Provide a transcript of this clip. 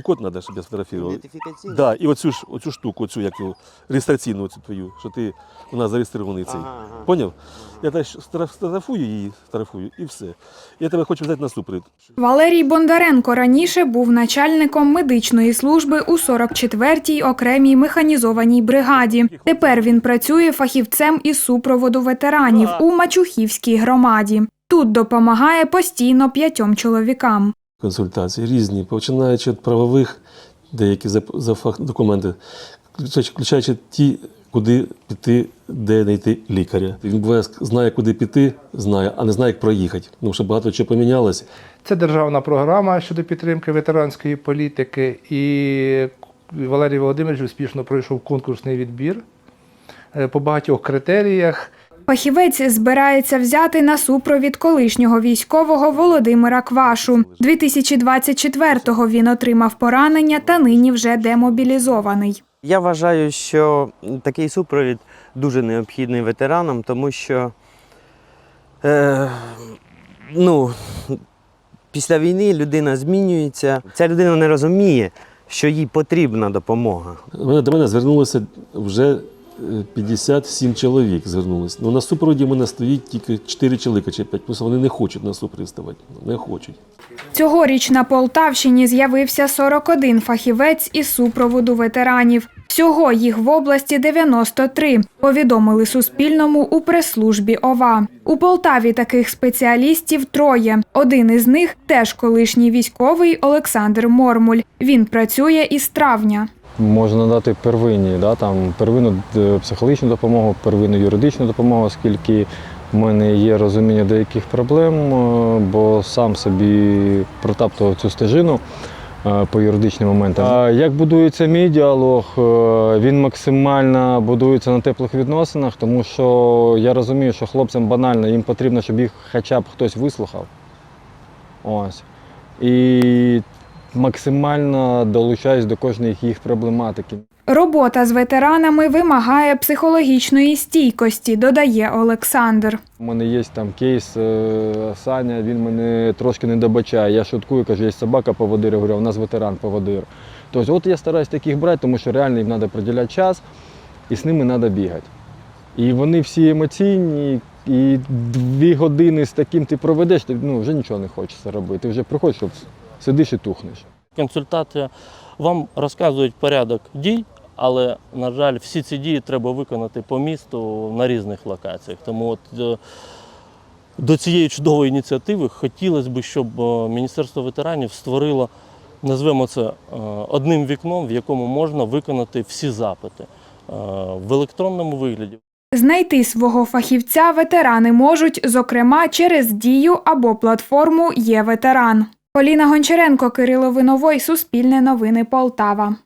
пін-код треба, щоб я сфотографував. Ідентифікаційний? Да, і оцю ж оцю штуку, оцю як його, реєстраційну оцю твою, що ти у нас зареєстрований цей. Ага, ага. Поняв? Я теж сфотографую її, фотографую і все. Я тебе хочу взяти на супровід. Валерій Бондаренко раніше був начальником медичної служби у 44-й окремій механізованій бригаді. Тепер він працює фахівцем із супроводу ветеранів у Мачухівській громаді. Тут допомагає постійно п'ятьом чоловікам. Консультації різні, починаючи від правових, деякі за, за документи, включаючи, ті, куди піти, де знайти лікаря. Він буває знає, куди піти, знає, а не знає, як проїхати. Тому що багато чого помінялося. Це державна програма щодо підтримки ветеранської політики. І Валерій Володимирович успішно пройшов конкурсний відбір е, по багатьох критеріях. Фахівець збирається взяти на супровід колишнього військового Володимира Квашу. 2024-го він отримав поранення та нині вже демобілізований. Я вважаю, що такий супровід дуже необхідний ветеранам, тому що е, ну, після війни людина змінюється. Ця людина не розуміє, що їй потрібна допомога. До мене звернулося вже 57 чоловік звернулись, Ну, на супроводі мене стоїть тільки 4 чоловіка чи 5, плюс вони не хочуть на супровід. Не хочуть. Цьогоріч на Полтавщині з'явився 41 фахівець із супроводу ветеранів. Всього їх в області 93, повідомили Суспільному у прес-службі ОВА. У Полтаві таких спеціалістів троє. Один із них теж колишній військовий Олександр Мормуль. Він працює із травня. Можна надати первинні, да, там, первинну е, психологічну допомогу, первинну юридичну допомогу, оскільки в мене є розуміння деяких проблем, е, бо сам собі протаптував цю стежину по юридичним моментам. Як будується мій діалог, е, він максимально будується на теплих відносинах, тому що я розумію, що хлопцям банально їм потрібно, щоб їх хоча б хтось вислухав. Ось. І максимально долучаюсь до кожної їх проблематики. Робота з ветеранами вимагає психологічної стійкості, додає Олександр. У мене є там кейс е, Саня, він мене трошки не добачає. Я шуткую, кажу, є собака поводир, я говорю, у нас ветеран поводир. Тобто, от я стараюсь таких брати, тому що реально їм треба приділяти час і з ними треба бігати. І вони всі емоційні, і дві години з таким ти проведеш, ти ну, вже нічого не хочеться робити. Ти вже приходиш, щоб сидиш і тухнеш. консультація. Вам розказують порядок дій, але, на жаль, всі ці дії треба виконати по місту на різних локаціях. Тому от е, до цієї чудової ініціативи хотілося б, щоб е, Міністерство ветеранів створило, назвемо це е, одним вікном, в якому можна виконати всі запити в електронному вигляді. Знайти свого фахівця ветерани можуть, зокрема, через дію або платформу Є ветеран. Поліна Гончаренко, Кирило Виновой, Суспільне новини Полтава.